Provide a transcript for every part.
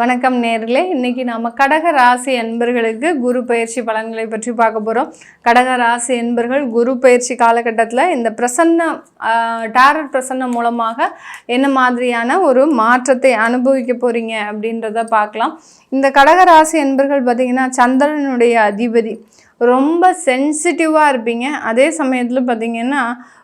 வணக்கம் நேர்களே. இன்றைக்கி நம்ம கடக ராசி என்பர்களுக்கு குரு பயிற்சி பலன்களை பற்றி பார்க்க போகிறோம் கடக ராசி என்பர்கள் குரு பயிற்சி காலகட்டத்தில் இந்த பிரசன்ன டேரட் பிரசன்னம் மூலமாக என்ன மாதிரியான ஒரு மாற்றத்தை அனுபவிக்க போகிறீங்க அப்படின்றத பார்க்கலாம். இந்த கடக ராசி என்பர்கள் பார்த்தீங்கன்னா சந்திரனுடைய அதிபதி. ரொம்ப சென்சிட்டிவாக இருப்பீங்க. அதே சமயத்தில் பார்த்தீங்கன்னா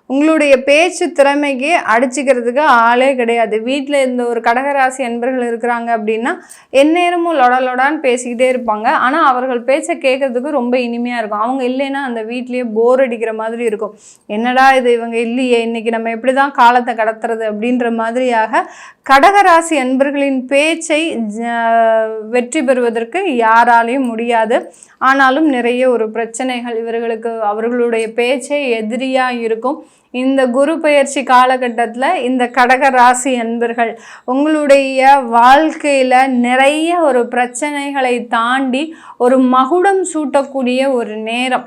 உங்களுடைய பேச்சு திறமைக்கு அடிச்சுக்கிறதுக்கு ஆளே கிடையாது. வீட்டில் இருந்த ஒரு கடகராசி அன்பர்கள் இருக்கிறாங்க அப்படின்னா எந்நேரமும் லொட லொடான்னு பேசிக்கிட்டே இருப்பாங்க. ஆனால் அவர்கள் பேச்சை கேட்கறதுக்கு ரொம்ப இனிமையாக இருக்கும். அவங்க இல்லைன்னா அந்த வீட்லேயே போர் அடிக்கிற மாதிரி இருக்கும். என்னடா இது இவங்க இல்லையே இன்னைக்கு நம்ம எப்படி தான் காலத்தை கடத்துறது அப்படின்ற மாதிரியாக கடகராசி அன்பர்களின் பேச்சை ஜ- வெற்றி பெறுவதற்கு யாராலையும் முடியாது. ஆனாலும் நிறைய ஒரு பிரச்சனைகள் இவர்களுக்கு அவர்களுடைய பேச்சே எதிரியாக இருக்கும். இந்த குரு பயிற்சி காலகட்டத்தில் இந்த கடக ராசி அன்பர்கள் உங்களுடைய வாழ்க்கையில் நிறைய ஒரு பிரச்சனைகளை தாண்டி ஒரு மகுடம் சூட்டக்கூடிய ஒரு நேரம்.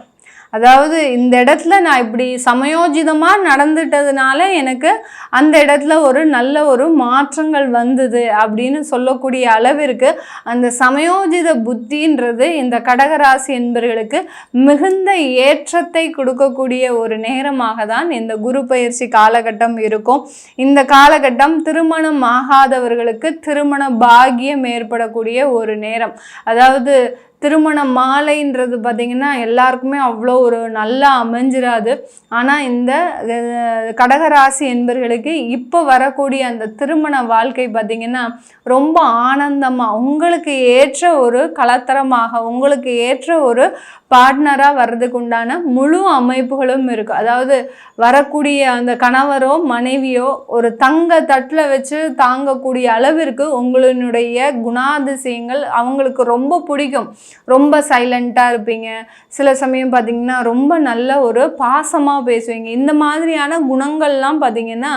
அதாவது இந்த இடத்துல நான் இப்படி சமயோஜிதமாக நடந்துட்டதுனால எனக்கு அந்த இடத்துல ஒரு நல்ல ஒரு மாற்றங்கள் வந்தது அப்படின்னு சொல்லக்கூடிய அளவிற்கு அந்த சமயோஜித புத்தின்றது இந்த கடகராசி என்பவர்களுக்கு மிகுந்த ஏற்றத்தை கொடுக்கக்கூடிய ஒரு நேரமாக தான் இந்த குரு பயிற்சி காலகட்டம் இருக்கும். இந்த காலகட்டம் திருமணம் ஆகாதவர்களுக்கு திருமண பாகியம் ஏற்படக்கூடிய ஒரு நேரம். அதாவது திருமண மாலைன்றது பார்த்திங்கன்னா எல்லாருக்குமே அவ்வளோ ஒரு நல்லா அமைஞ்சிராது. ஆனால் இந்த கடகராசி என்பர்களுக்கு இப்போ வரக்கூடிய அந்த திருமண வாழ்க்கை பார்த்திங்கன்னா ரொம்ப ஆனந்தமாக உங்களுக்கு ஏற்ற ஒரு கலத்தரமாக உங்களுக்கு ஏற்ற ஒரு பார்ட்னராக வர்றதுக்கு உண்டான முழு அமைப்புகளும் இருக்குது அதாவது வரக்கூடிய அந்த கணவரோ மனைவியோ ஒரு தங்க தட்டில் வச்சு தாங்கக்கூடிய அளவிற்கு உங்களுடைய குணாதிசயங்கள் அவங்களுக்கு ரொம்ப பிடிக்கும். ரொம்ப சைலண்ட்டாக இருப்பீங்க. சில சமயம் பார்த்திங்கன்னா ரொம்ப நல்ல ஒரு பாசமாக பேசுவீங்க. இந்த மாதிரியான குணங்கள்லாம் பார்த்திங்கன்னா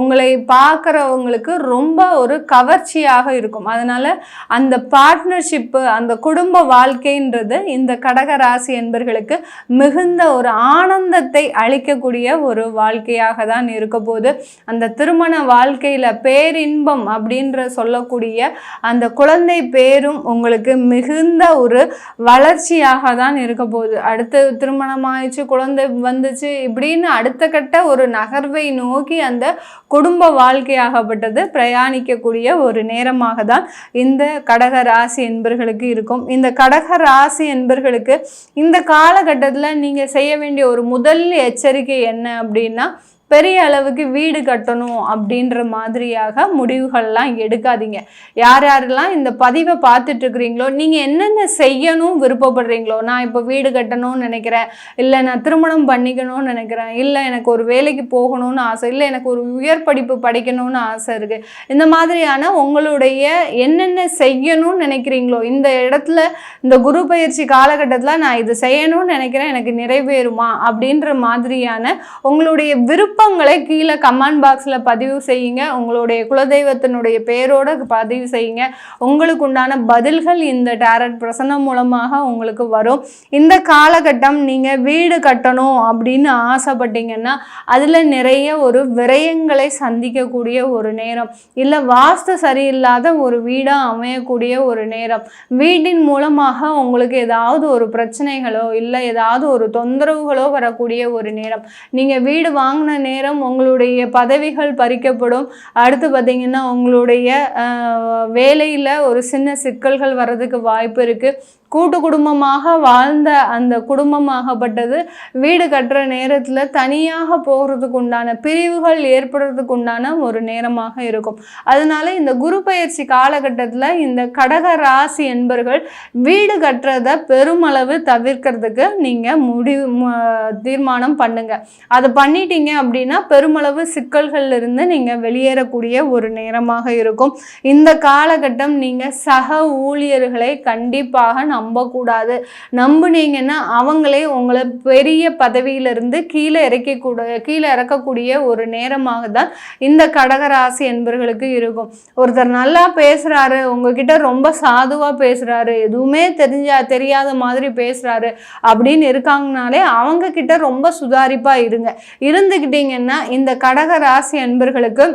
உங்களை பார்க்குறவங்களுக்கு ரொம்ப ஒரு கவர்ச்சியாக இருக்கும். அதனால் அந்த பார்ட்னர்ஷிப்பு அந்த குடும்ப வாழ்க்கைன்றது இந்த கடகரா ராசி என்பர்களுக்கு மிகுந்த ஒரு ஆனந்தத்தை அளிக்கக்கூடிய ஒரு வாழ்க்கையாக தான் இருக்க போது அந்த திருமண வாழ்க்கையில் பேரின்பம் அப்படின்ற சொல்லக்கூடிய அந்த குழந்தை பேரும் உங்களுக்கு மிகுந்த ஒரு வளர்ச்சியாக தான் இருக்க போகுது. அடுத்து திருமணம் ஆயிடுச்சு குழந்தை வந்துச்சு இப்படின்னு அடுத்த கட்ட ஒரு நகர்வை நோக்கி அந்த குடும்ப வாழ்க்கையாகப்பட்டது பிரயாணிக்கக்கூடிய ஒரு நேரமாக தான் இந்த கடக ராசி என்பர்களுக்கு இருக்கும். இந்த கடக ராசி என்பர்களுக்கு இந்த காலகட்டத்தில் நீங்கள் செய்ய வேண்டிய ஒரு முதல் எச்சரிக்கை என்ன அப்படின்னா பெரிய அளவுக்கு வீடு கட்டணும் அப்படின்ற மாதிரியாக முடிவுகள்லாம் எடுக்காதீங்க. யார் யாரெல்லாம் இந்த பதிவை பார்த்துட்டு இருக்கிறீங்களோ நீங்கள் என்னென்ன செய்யணும் விருப்பப்படுறீங்களோ நான் இப்போ வீடு கட்டணும்னு நினைக்கிறேன் இல்லை நான் திருமணம் பண்ணிக்கணும்னு நினைக்கிறேன் இல்லை எனக்கு ஒரு வேலைக்கு போகணும்னு ஆசை இல்லை எனக்கு ஒரு உயர் படிப்பு படிக்கணும்னு ஆசை இருக்குது இந்த மாதிரியான உங்களுடைய என்னென்ன செய்யணும்னு நினைக்கிறீங்களோ இந்த இடத்துல இந்த குரு பயிற்சி காலகட்டத்தில் நான் இது செய்யணும்னு நினைக்கிறேன் எனக்கு நிறைவேறுமா அப்படின்ற மாதிரியான உங்களுடைய விருப்பங்களை கீழே கமெண்ட் பாக்ஸில் பதிவு செய்யுங்க. உங்களுடைய குலதெய்வத்தினுடைய பேரோட பதிவு செய்யுங்க. உங்களுக்கு உண்டான பதில்கள் இந்த டேரட் பிரசன்னம் மூலமாக உங்களுக்கு வரும். இந்த காலகட்டம் நீங்கள் வீடு கட்டணும் அப்படின்னு ஆசைப்பட்டீங்கன்னா அதில் நிறைய ஒரு விரயங்களை சந்திக்கக்கூடிய ஒரு நேரம். இல்லை வாஸ்து சரியில்லாத ஒரு வீடாக அமையக்கூடிய ஒரு நேரம். வீட்டின் மூலமாக உங்களுக்கு ஏதாவது ஒரு பிரச்சனைகளோ இல்லை ஏதாவது ஒரு தொந்தரவுகளோ வரக்கூடிய ஒரு நேரம். நீங்கள் வீடு வாங்கின நேரம் உங்களுடைய பதவிகள் பறிக்கப்படும். அடுத்து பார்த்தீங்கன்னா உங்களுடைய வேலையில் ஒரு சின்ன சிக்கல்கள் வர்றதுக்கு வாய்ப்பு இருக்குது கூட்டு குடும்பமாக வாழ்ந்த அந்த குடும்பமாகப்பட்டது. வீடு கட்டுற நேரத்தில் தனியாக போகிறதுக்கு உண்டான பிரிவுகள் ஏற்படுறதுக்கு உண்டான ஒரு நேரமாக இருக்கும். அதனால இந்த குரு பயிற்சி காலகட்டத்தில் இந்த கடக ராசி என்பர்கள் வீடு கட்டுறத பெருமளவு தவிர்க்கிறதுக்கு நீங்கள் முடிவு தீர்மானம் பண்ணுங்க. அதை பண்ணிட்டீங்க அப்படின்னா பெருமளவு சிக்கல்கள்ல இருந்து நீங்கள் வெளியேறக்கூடிய ஒரு நேரமாக இருக்கும். இந்த காலகட்டம் நீங்கள் சக ஊழியர்களை கண்டிப்பாக நம்பக்கூடாது. நம்புனீங்கன்னா அவங்களே உங்களை பெரிய பதவியிலிருந்து கீழே இறக்கக்கூட கீழே இறக்கக்கூடிய ஒரு நேரமாக தான் இந்த கடகராசி என்பர்களுக்கு இருக்கும். ஒருத்தர் நல்லா பேசுகிறாரு உங்ககிட்ட ரொம்ப சாதுவாக பேசுகிறாரு எதுவுமே தெரிஞ்சா தெரியாத மாதிரி பேசுகிறாரு அப்படின்னு இருக்காங்கனாலே அவங்க கிட்ட ரொம்ப சுதாரிப்பாக இருங்க. இருந்துக்கிட்டீங்கன்னா இந்த கடக ராசி அன்பர்களுக்கு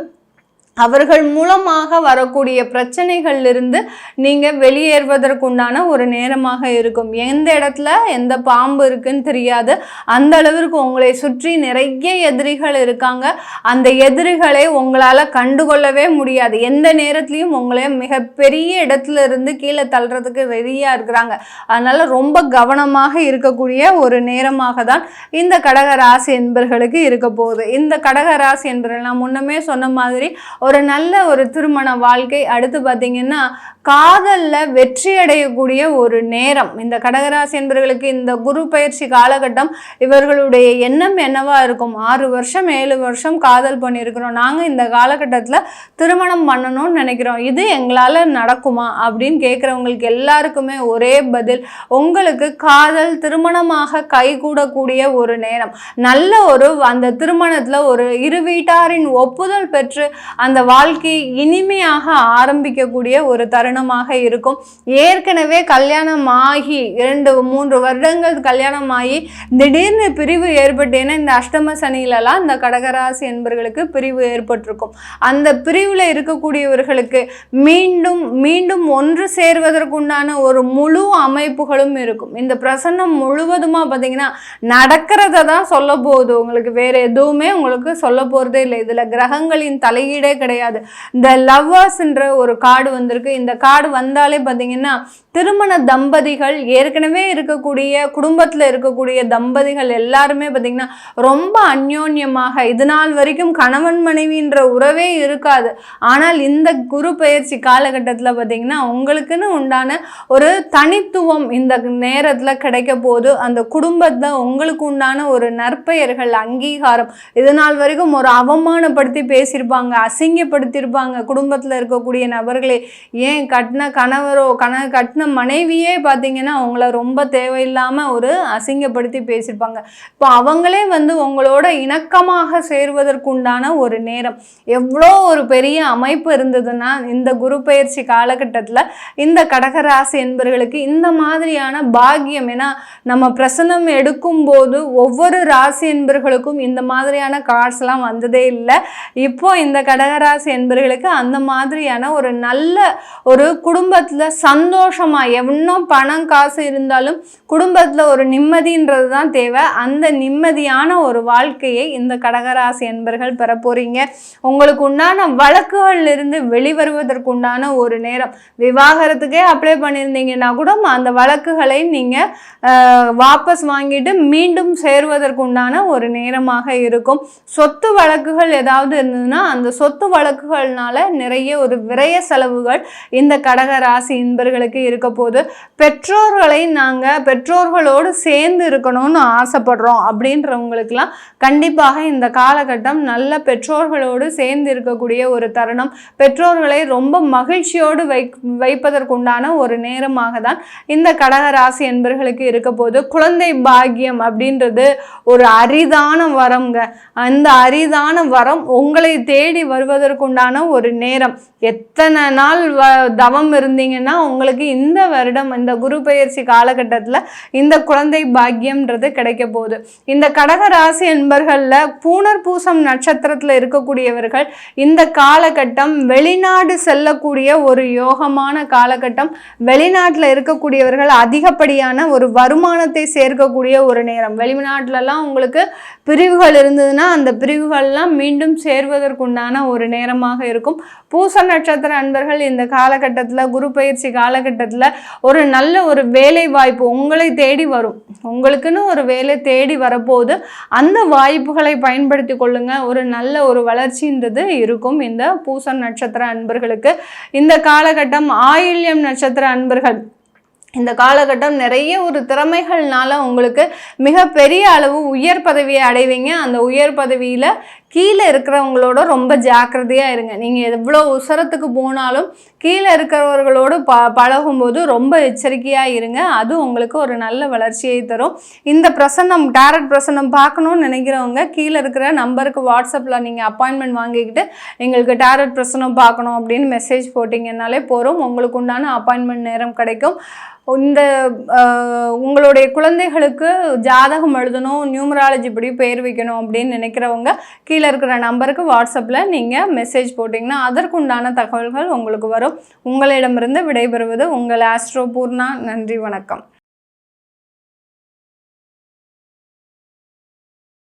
அவர்கள் மூலமாக வரக்கூடிய பிரச்சனைகள்லிருந்து நீங்கள் வெளியேறுவதற்குண்டான ஒரு நேரமாக இருக்கும். எந்த இடத்துல எந்த பாம்பு இருக்குன்னு தெரியாது. அந்த அளவிற்கு உங்களை சுற்றி நிறைய எதிரிகள் இருக்காங்க. அந்த எதிரிகளை உங்களால் கண்டுகொள்ளவே முடியாது. எந்த நேரத்துலையும் உங்களை மிகப்பெரிய இடத்துல இருந்து கீழே தள்ளுறதுக்கு ரெடியாக இருக்கிறாங்க. அதனால் ரொம்ப கவனமாக இருக்கக்கூடிய ஒரு நேரமாக தான் இந்த கடகராசி என்பர்களுக்கு இருக்க போகுது. இந்த கடகராசி என்பர்கள் நான் முன்னமே சொன்ன மாதிரி ஒரு நல்ல ஒரு திருமண வாழ்க்கை. அடுத்து பார்த்தீங்கன்னா காதலில் வெற்றி அடையக்கூடிய ஒரு நேரம். இந்த கடகராசி என்பவர்களுக்கு இந்த குரு பயிற்சி காலகட்டம் இவர்களுடைய எண்ணம் என்னவா இருக்கும்? ஆறு வருஷம் ஏழு வருஷம் காதல் பண்ணியிருக்கிறோம். நாங்கள் இந்த காலகட்டத்தில் திருமணம் பண்ணணும்னு நினைக்கிறோம். இது எங்களால் நடக்குமா? அப்படின்னு கேட்குறவங்களுக்கு எல்லாருக்குமே ஒரே பதில் உங்களுக்கு காதல் திருமணமாக கைகூடக்கூடிய ஒரு நேரம். நல்ல ஒரு அந்த திருமணத்தில் ஒரு இரு வீட்டாரின் ஒப்புதல் பெற்று அந்த வாழ்க்கை இனிமையாக ஆரம்பிக்கக்கூடிய ஒரு தருணமாக இருக்கும். ஏற்கனவே கல்யாணம் ஆகி இரண்டு மூன்று வருடங்கள் கல்யாணம் ஆகி திடீர்னு பிரிவு ஏற்பட்டேன்னா இந்த அஷ்டம சனியிலலாம் இந்த கடகராசி என்பர்களுக்கு பிரிவு ஏற்பட்டிருக்கும். அந்த பிரிவில் இருக்கக்கூடியவர்களுக்கு மீண்டும் மீண்டும் ஒன்று சேர்வதற்குண்டான ஒரு முழு அமைப்புகளும் இருக்கும். இந்த பிரசன்னம் முழுவதுமாக பார்த்தீங்கன்னா நடக்கிறத தான் சொல்ல போகுது. உங்களுக்கு வேற எதுவுமே உங்களுக்கு சொல்ல போகிறதே இல்லை. இதில் கிரகங்களின் தலையீடே கிடையாது. இந்த லவ்வர்ஸ்ன்ற ஒரு கார்டு வந்திருக்கு. இந்த கார்டு வந்தாலே பார்த்தீங்கன்னா திருமண தம்பதிகள் ஏற்கனவே இருக்கக்கூடிய குடும்பத்தில் இருக்கக்கூடிய தம்பதிகள் எல்லாருமே பார்த்தீங்கன்னா ரொம்ப அந்யோன்யமாக இது நாள் வரைக்கும் கணவன் மனைவின்ற உறவே இருக்காது. ஆனால் இந்த குரு பயிற்சி காலகட்டத்தில் பார்த்தீங்கன்னா உங்களுக்குன்னு உண்டான ஒரு தனித்துவம் இந்த நேரத்தில் கிடைக்க போது அந்த குடும்பத்தை உங்களுக்கு உண்டான ஒரு நற்பெயர்கள் அங்கீகாரம் இது நாள் வரைக்கும் ஒரு அவமானப்படுத்தி பேசியிருப்பாங்க அசிங்கப்படுத்தியிருப்பாங்க குடும்பத்தில் இருக்கக்கூடிய நபர்களே. ஏன் கட்டின கணவரோ கண கட்டின மனைவியே பார்த்தீங்கன்னா அவங்கள ரொம்ப தேவையில்லாமல் ஒரு அசிங்கப்படுத்தி பேசியிருப்பாங்க இப்போ அவங்களே வந்து உங்களோட இணக்கமாக சேர்வதற்குண்டான ஒரு நேரம். எவ்வளோ ஒரு பெரிய அமைப்பு இருந்ததுன்னா இந்த குரு பயிற்சி காலகட்டத்தில் இந்த கடகராசி என்பவர்களுக்கு இந்த மாதிரியான பாக்கியம். ஏன்னா நம்ம பிரசனம் எடுக்கும்போது ஒவ்வொரு ராசி என்பர்களுக்கும் இந்த மாதிரியான கார்ட்ஸ்லாம் வந்ததே இல்லை. இப்போ இந்த கடகராசி என்பர்களுக்கு அந்த மாதிரியான ஒரு நல்ல ஒரு குடும்பத்தில் சந்தோஷமாக எவ்வளோ பணம் காசு இருந்தாலும் குடும்பத்தில் ஒரு நிம்மதின்றது தான் தேவை. அந்த நிம்மதியான ஒரு வாழ்க்கையை இந்த கடகராசி என்பர்கள் பெற போகிறீங்க உங்களுக்கு உண்டான வழக்குகள்ல இருந்து வெளிவருவதற்கு உண்டான ஒரு நேரம். விவாகரத்துக்கே அப்ளை பண்ணியிருந்தீங்கன்னா கூட அந்த வழக்குகளை நீங்கள் வாபஸ் வாங்கிட்டு மீண்டும் சேருவதற்கு உண்டான ஒரு நேரமாக இருக்கும். சொத்து வழக்குகள் ஏதாவது இருந்ததுன்னா அந்த சொத்து வழக்குகள்னால நிறைய ஒரு விரய செலவுகள் இந்த கடக ராசி இன்பர்களுக்கு இருக்க போது பெற்றோர்களை நாங்கள் பெற்றோர்களோடு சேர்ந்து இருக்கணும்னு ஆசைப்படுறோம். அப்படின்றவங்களுக்கெல்லாம் கண்டிப்பாக இந்த காலகட்டம் நல்ல பெற்றோர்களோடு சேர்ந்து இருக்கக்கூடிய ஒரு தருணம். பெற்றோர்களை ரொம்ப மகிழ்ச்சியோடு வை வைப்பதற்குண்டான ஒரு நேரமாக தான் இந்த கடக ராசி என்பர்களுக்கு இருக்க போது குழந்தை பாக்கியம் அப்படின்றது ஒரு அரிதான வரம்ங்க. அந்த அரிதான வரம் உங்களை தேடி வருவதற்குண்டான ஒரு நேரம். எத்தனை நாள் வ தவம் இருந்தீங்கன்னா உங்களுக்கு இந்த வருடம் இந்த குரு பயிற்சி காலகட்டத்தில் இந்த குழந்தை பாக்கியம்ன்றது கிடைக்க போகுது. இந்த கடக ராசி என்பர்களில் பூனர் பூசம் நட்சத்திரத்தில் இருக்கக்கூடியவர்கள் இந்த காலகட்டம் வெளிநாடு செல்லக்கூடிய ஒரு யோகமான காலகட்டம். வெளிநாட்டில் இருக்கக்கூடியவர்கள் அதிகப்படியான ஒரு வருமானத்தை சேர்க்கக்கூடிய ஒரு நேரம். வெளிநாட்டிலலாம் உங்களுக்கு பிரிவுகள் இருந்ததுன்னா அந்த பிரிவுகள்லாம் மீண்டும் சேர்வதற்குண்டான ஒரு நேரமாக இருக்கும். பூச நட்சத்திர அன்பர்கள் இந்த காலகட்டம் காலகட்டத்தில் குரு பயிற்சி காலகட்டத்தில் ஒரு நல்ல ஒரு வேலை வாய்ப்பு உங்களை தேடி வரும். உங்களுக்குன்னு ஒரு வேலை தேடி வரப்போது அந்த வாய்ப்புகளை பயன்படுத்தி கொள்ளுங்கள் ஒரு நல்ல ஒரு வளர்ச்சின்றது இருக்கும். இந்த பூசன் நட்சத்திர அன்பர்களுக்கு இந்த காலகட்டம் ஆயில்யம் நட்சத்திர அன்பர்கள் இந்த காலகட்டம் நிறைய ஒரு திறமைகள்னால உங்களுக்கு மிகப்பெரிய அளவு உயர் பதவியை அடைவீங்க. அந்த உயர் பதவியில் கீழே இருக்கிறவங்களோட ரொம்ப ஜாக்கிரதையாக இருங்க. நீங்கள் எவ்வளோ உசரத்துக்கு போனாலும் கீழே இருக்கிறவர்களோடு ப பழகும்போது ரொம்ப எச்சரிக்கையாக இருங்க. அது உங்களுக்கு ஒரு நல்ல வளர்ச்சியை தரும். இந்த பிரசன்னம் டேரட் பிரசன்னம் பார்க்கணும்னு நினைக்கிறவங்க கீழே இருக்கிற நம்பருக்கு வாட்ஸ்அப்பில் நீங்கள் அப்பாயின்மெண்ட் வாங்கிக்கிட்டு எங்களுக்கு டேரட் பிரசன்னம் பார்க்கணும் அப்படின்னு மெசேஜ் போட்டிங்கன்னாலே போகிறோம் உங்களுக்கு உண்டான அப்பாயின்மெண்ட் நேரம் கிடைக்கும். இந்த உங்களுடைய குழந்தைகளுக்கு ஜாதகம் எழுதணும் நியூமராலஜி படி பெயர் வைக்கணும் அப்படின்னு நினைக்கிறவங்க கீழே கீழே இருக்கிற நம்பருக்கு வாட்ஸ்அப்பில் நீங்கள் மெசேஜ் போட்டிங்கன்னா அதற்குண்டான தகவல்கள் உங்களுக்கு வரும். உங்களிடமிருந்து விடைபெறுவது உங்கள் ஆஸ்ட்ரோ பூர்ணா நன்றி வணக்கம்.